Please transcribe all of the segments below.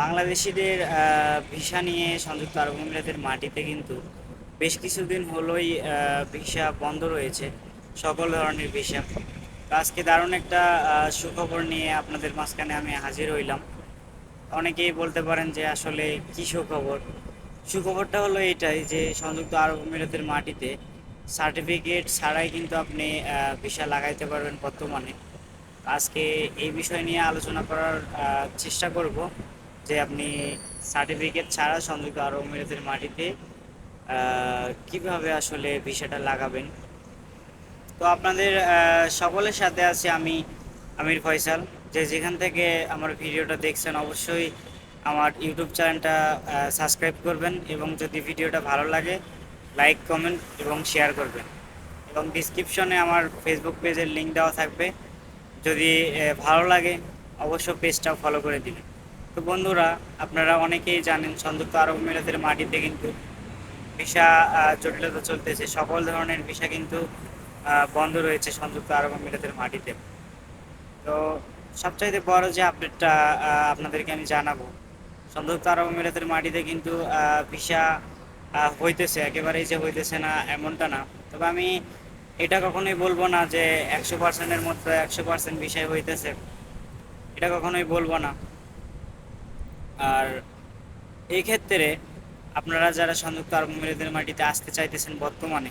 বাংলাদেশিদের ভিসা নিয়ে সংযুক্ত আরব আমিরাতের মাটিতে কিন্তু বেশ কিছুদিন হলোই ভিসা বন্ধ রয়েছে, সকল ধরনের ভিসা। আজকে দারুণ একটা সুখবর নিয়ে আপনাদের মাঝখানে আমি হাজির হইলাম। অনেকেই বলতে পারেন যে আসলে কী সুখবর? সুখবরটা হলো এটাই যে সংযুক্ত আরব আমিরাতের মাটিতে সার্টিফিকেট ছাড়াই কিন্তু আপনি ভিসা লাগাইতে পারবেন বর্তমানে। আজকে এই বিষয় নিয়ে আলোচনা করার চেষ্টা করব। যে আপনি সার্টিফিকেট ছাড়া সংযুক্ত আরব আমিরাতের মাটিতে কীভাবে আসলে ভিসাটা লাগাবেন? তো আপনাদের সকলের সাথে আছি আমি আমির ফয়সাল। যে যেখান থেকে আমার ভিডিওটা দেখছেন, অবশ্যই আমার ইউটিউব চ্যানেলটা সাবস্ক্রাইব করবেন এবং যদি ভিডিওটা ভালো লাগে, লাইক, কমেন্ট এবং শেয়ার করবেন। এবং ডিসক্রিপশনে আমার ফেসবুক পেজের লিঙ্ক দেওয়া থাকবে। যদি ভালো লাগে অবশ্য পেজটাও ফলো করে দিবেন। তো বন্ধুরা, আপনারা অনেকেই জানেন সংযুক্ত আরব আমিরাতের মাটিতে কিন্তু ভিসা জটিলতা চলতেছে। সকল ধরনের ভিসা কিন্তু বন্ধ রয়েছে সংযুক্ত আরব আমিরাতের মাটিতে। তো সবচাইতে বড় যে আপডেটটা আপনাদেরকে আমি জানাব সংযুক্ত আরব আমিরাতের মাটিতে কিন্তু ভিসা হইতেছে। একেবারেই যে হইতেছে না, এমনটা না। তবে আমি এটা কখনোই বলব না যে একশো পার্সেন্টের মধ্যে একশো পার্সেন্ট বিষয় হইতেছে। এটা কখনোই বলব না। আর এই ক্ষেত্রে আপনারা যারা সংযুক্ত আরব আমিরাতের মাটিতে আসতে চাইতেছেন বর্তমানে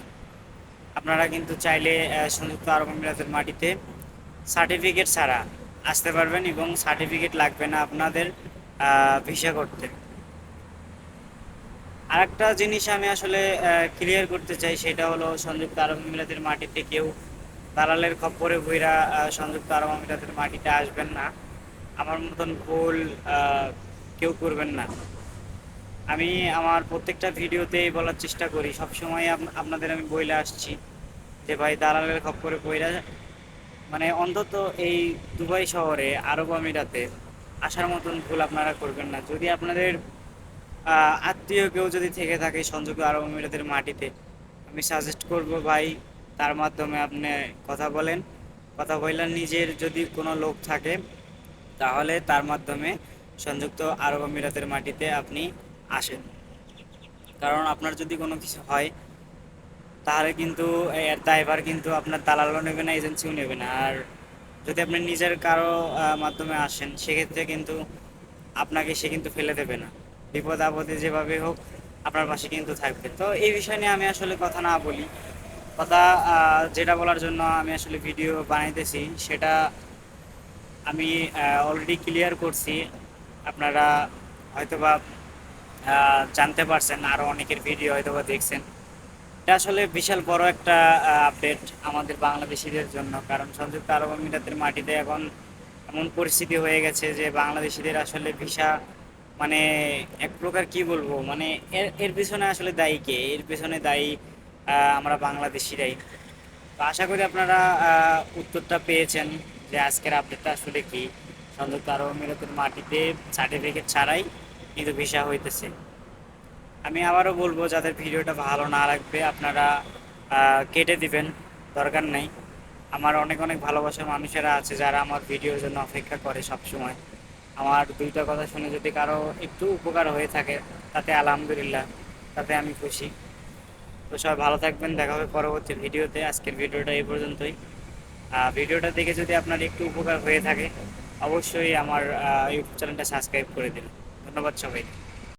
আপনারা কিন্তু চাইলে সংযুক্ত আরব আমিরাতের মাটিতে সার্টিফিকেট ছাড়া আসতে পারবেন এবং সার্টিফিকেট লাগবে না আপনাদের ভিসা করতে। আরেকটা জিনিস আমি আসলে ক্লিয়ার করতে চাই সেটা হলো সংযুক্ত আরব আমিরাতের মাটিতে কেউ দালালের খপ্পরে আহ, সংযুক্ত আরব আমিরাতের মাটিতে আসবেন না। আমার মতন ভুল কেউ করবেন না। আমি আমার প্রত্যেকটা ভিডিওতেই বলার চেষ্টা করি। সবসময় আপ- আপনাদের আমি বইলে আসছি যে, ভাই, দালালের খপ্পরে বইরা মানে অন্তত এই দুবাই শহরে, আরব আমিরাতে আসার মতন ভুল আপনারা করবেন না। যদি আপনাদের আত্মীয় কেউ যদি থেকে থাকে সংযুক্ত আরব আমিরাতের মাটিতে, আমি সাজেস্ট করব, ভাই, তার মাধ্যমে আপনি কথা বলেন। কথা বললেন নিজের যদি কোনো লোক থাকে, তাহলে তার মাধ্যমে সংযুক্ত আরব আমিরাতের মাটিতে আপনি আসেন। কারণ আপনার যদি কোনো কিছু হয়, তাহলে কিন্তু এর দায়ভার কিন্তু আপনার দালালও নেবে না, এজেন্সিও নেবে না। আর যদি আপনি নিজের কারও মাধ্যমে আসেন, সেক্ষেত্রে কিন্তু আপনাকে সে কিন্তু ফেলে দেবে না। বিপদ আপদে যেভাবে হোক, আপনার পাশে কিন্তু থাকবে। তো এই বিষয় নিয়ে আমি আসলে কথা না বলি। কথা যেটা বলার জন্য আমি আসলে ভিডিও বানাইতেছি, সেটা আমি অলরেডি ক্লিয়ার করছি। আপনারা হয়তোবা জানতে পারছেন আরও অনেকের ভিডিও হয়তোবা দেখছেন। এটা আসলে বিশাল বড় একটা আপডেট আমাদের বাংলাদেশিদের জন্য, কারণ সংযুক্ত আরব আমিরাতের মাটিতে এখন এমন পরিস্থিতি হয়ে গেছে যে বাংলাদেশিদের আসলে ভিসা মানে এক প্রকার কি বলব মানে এর এর পিছনে আসলে দায়ী কে? এর পিছনে দায়ী আমরা বাংলাদেশিরাই। তো আশা করি আপনারা উত্তরটা পেয়েছেন যে আজকের আপডেটটা আসলে কি। সংযুক্ত আরব আমিরাতের মাটিতে সার্টিফিকেট ছাড়াই কিন্তু ভিসা হইতেছে। আমি আবারও বলব, যাদের ভিডিওটা ভালো না লাগবে, আপনারা কেটে দিবেন, দরকার নেই। আমার অনেক অনেক ভালোবাসার মানুষেরা আছে যারা আমার ভিডিওর জন্য অপেক্ষা করে সব সময় আমার দুইটা কথা শুনে যদি কারও একটু উপকার হয়ে থাকে, তাতে আলহামদুলিল্লাহ, তাতে আমি খুশি। তো সবাই ভালো থাকবেন, দেখা হবে পরবর্তী ভিডিওতে। আজকের ভিডিওটা এই পর্যন্তই। ভিডিওটা দেখে যদি আপনার একটু উপকার হয়ে থাকে অবশ্যই আমার ইউটিউব চ্যানেলটা সাবস্ক্রাইব করে দিন। ধন্যবাদ সবাই